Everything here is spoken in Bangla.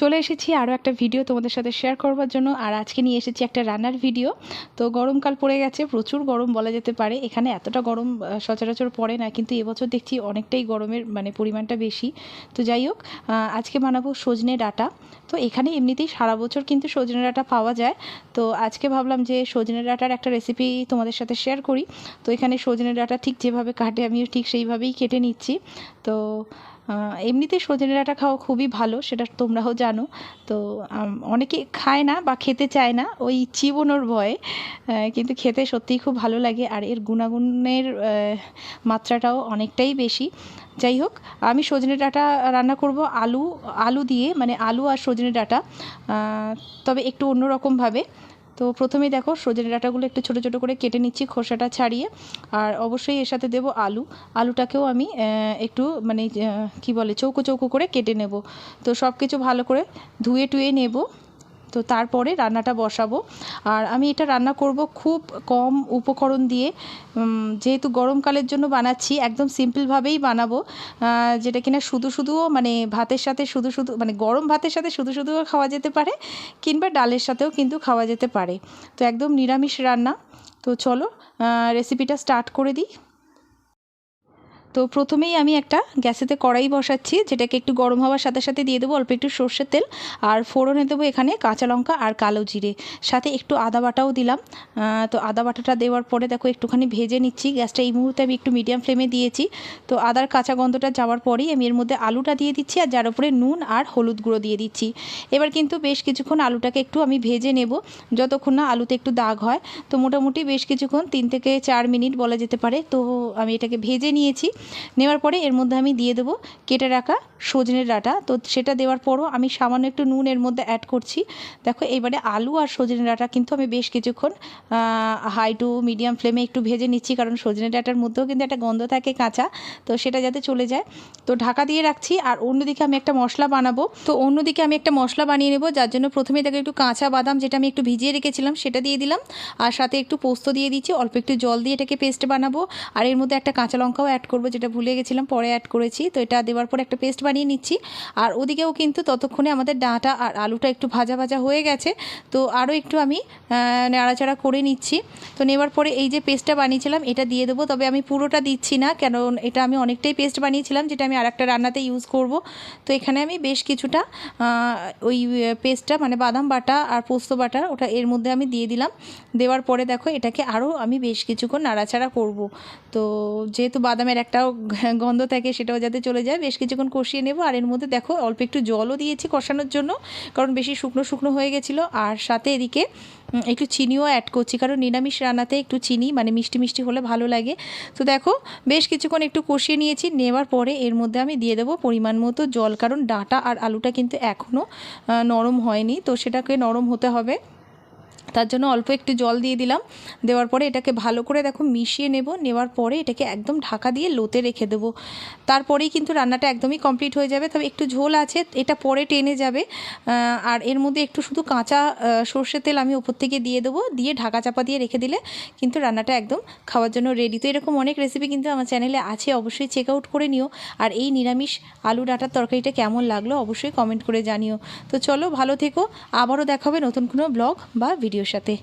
চলে এসেছি আরও একটা ভিডিও তোমাদের সাথে শেয়ার করবার জন্য। আর আজকে নিয়ে এসেছি একটা রান্নার ভিডিও তো গরমকাল পড়ে গেছে, প্রচুর গরম বলা যেতে পারে। এখানে এতটা গরম সচরাচর পড়ে না, কিন্তু এবছর দেখছি অনেকটাই গরমের মানে পরিমাণটা বেশি। তো যাই হোক আজকে বানাবো সজনে ডাঁটা। তো এখানে এমনিতেই সারা বছর কিন্তু সজনে ডাঁটা পাওয়া যায়। তো আজকে ভাবলাম যে সজনে ডাঁটার একটা রেসিপি তোমাদের সাথে শেয়ার করি। তো এখানে সজনে ডাটা ঠিক যেভাবে কাটে, আমিও ঠিক সেইভাবেই কেটে নিচ্ছি। তো এমনিতে সজনে ডাঁটা খাওয়া খুবই ভালো, সেটা তোমরাও জানো। তো অনেকে খায় না বা খেতে চায় না, ওই চিবনোর ভয়ে কিন্তু খেতে সত্যিই খুব ভালো লাগে, আর এর গুণাগুণের মাত্রাটাও অনেকটাই বেশি। যাই হোক, আমি সজনে ডাঁটা রান্না করব আলু আলু দিয়ে মানে আলু আর সজনে ডাঁটা তবে একটু অন্যরকমভাবে। তো প্রথমে দেখো সজনে ডাঁটাগুলো একটু ছোটো ছোটো করে কেটে নিচ্ছি, খোসাটা ছাড়িয়ে। আর অবশ্যই এর সাথে দেবো আলু। আলুটাকেও আমি একটু মানে কি বলে, চৌকো চৌকো করে কেটে নেব। তো সব কিছু ভালো করে ধুয়ে টুয়ে নেব। তো তারপরে রান্নাটা বসাবো। আর আমি এটা রান্না করব খুব কম উপকরণ দিয়ে। যেহেতু গরমকালের জন্য বানাচ্ছি, একদম সিম্পলভাবেই বানাবো। যেটা কিনা শুধু শুধুও মানে ভাতের সাথে শুধু শুধু মানে গরম ভাতের সাথে শুধু শুধুও খাওয়া যেতে পারে, কিংবা ডালের সাথেও কিন্তু খাওয়া যেতে পারে। তো একদম নিরামিষ রান্না। তো চলো রেসিপিটা স্টার্ট করে দিই। তো প্রথমেই আমি একটা গ্যাসেতে কড়াই বসাচ্ছি, যেটাকে একটু গরম হওয়ার সাথে সাথে দিয়ে দেবো, অল্প একটু সর্ষের তেল, আর ফোড়নে দেবো এখানে কাঁচা লঙ্কা আর কালো জিরে। সাথে একটু আদা বাটাও দিলাম। তো আদা বাটাটা দেওয়ার পরে দেখো একটুখানি ভেজে নিচ্ছি, গ্যাসটা এই মুহূর্তে আমি একটু মিডিয়াম ফ্লেমে দিয়েছি। তো আদার কাঁচা গন্ধটা যাওয়ার পরেই আমি এর মধ্যে আলুটা দিয়ে দিচ্ছি, আর যার উপরে নুন আর হলুদ গুঁড়ো দিয়ে দিচ্ছি। এবার কিন্তু বেশ কিছুক্ষণ আলুটাকে একটু আমি ভেজে নেব, যতক্ষণ না আলুতে একটু দাগ হয়। তো মোটামুটি বেশ কিছুক্ষণ, তিন থেকে চার মিনিট বলা যেতে পারে। তো আমি এটাকে ভেজে নিয়েছি। নেওয়ার পরে এর মধ্যে আমি দিয়ে দেবো কেটে রাখা সজনের ডাঁটা। তো সেটা দেওয়ার পরও আমি সামান্য একটু নুন এর মধ্যে অ্যাড করছি। দেখো এবারে আলু আর সজনে ডাঁটা কিন্তু আমি বেশ কিছুক্ষণ হাই টু মিডিয়াম ফ্লেমে একটু ভেজে নিচ্ছি। কারণ সজনে ডাঁটার মধ্যেও কিন্তু একটা গন্ধ থাকে কাঁচা। তো সেটা যাতে চলে যায়। তো ঢাকা দিয়ে রাখছি। আর অন্যদিকে আমি একটা মশলা বানাবো। তো অন্যদিকে আমি একটা মশলা বানিয়ে নেব। যার জন্য প্রথমে দেখো একটু কাঁচা বাদাম যেটা আমি একটু ভিজিয়ে রেখেছিলাম, সেটা দিয়ে দিলাম। আর সাথে একটু পোস্ত দিয়ে দিচ্ছি। অল্প একটু জল দিয়ে এটাকে পেস্ট বানাবো। আর এর মধ্যে একটা কাঁচা লঙ্কাও অ্যাড করব। যেটা ভুলে গেছিলাম, পরে অ্যাড করেছি। তো এটা দেওয়ার পর একটা পেস্ট বানিয়ে নিচ্ছি। আর ওদিকেও কিন্তু ততক্ষণে আমাদের ডাঁটা আর আলুটা একটু ভাজা ভাজা হয়ে গেছে। তো আরও একটু আমি নাড়াচাড়া করে নিচ্ছি। তো নেওয়ার পরে এই যে পেস্টটা বানিয়েছিলাম, এটা দিয়ে দেবো। তবে আমি পুরোটা দিচ্ছি না, কারণ এটা আমি অনেকটাই পেস্ট বানিয়েছিলাম, যেটা আমি আর একটা রান্নাতে ইউজ করব। তো এখানে আমি বেশ কিছুটা ওই পেস্টটা মানে বাদাম বাটা আর পোস্ত বাটা, ওটা এর মধ্যে আমি দিয়ে দিলাম। দেওয়ার পরে দেখো, এটাকে আরও আমি বেশ কিছুক্ষণ নাড়াচাড়া করব। তো যেহেতু বাদামের একটাও গন্ধ থাকে সেটাও যাতে চলে যায়। বেশ কিছুক্ষণ কষিয়ে নেব। আর এর মধ্যে দেখো, অল্প একটু জলও দিয়েছি কষানোর জন্য, কারণ বেশি শুকনো শুকনো হয়ে গেছিল। আর সাথে এদিকে একটু চিনিও অ্যাড করছি, কারণ নিরামিষ রান্নাতে একটু চিনি মানে মিষ্টি মিষ্টি হলে ভালো লাগে। তো দেখো, বেশ কিছুক্ষণ একটু কষিয়ে নিয়েছি। নেওয়ার পরে এর মধ্যে আমি দিয়ে দেবো পরিমাণ মতো জল, কারণ ডাঁটা আর আলুটা কিন্তু এখনও নরম হয়নি। তো সেটাকে নরম হতে হবে। তার জন্য অল্প একটু জল দিয়ে দিলাম। দেওয়ার পরে এটাকে ভালো করে দেখো মিশিয়ে নেব। নেওয়ার পরে এটাকে একদম ঢাকা দিয়ে লোতে রেখে দেবো। তারপরেই কিন্তু রান্নাটা একদমই কমপ্লিট হয়ে যাবে। তবে একটু ঝোল আছে এটা পরে টেনে যাবে। আর এর মধ্যে একটু শুধু কাঁচা আহ, সর্ষের তেল আমি ওপর থেকে দিয়ে দেবো। দিয়ে ঢাকা চাপা দিয়ে রেখে দিলে কিন্তু রান্নাটা একদম খাওয়ার জন্য রেডি তো এরকম অনেক রেসিপি কিন্তু আমার চ্যানেলে আছে। অবশ্যই চেক আউট করে নিও। আর এই নিরামিষ আলু ডাঁটার তরকারিটা কেমন লাগল অবশ্যই কমেন্ট করে জানিও। তো চলো ভালো থেকো। আবারও দেখাবে নতুন কোনো ব্লগ বা ভিডিওর সাথে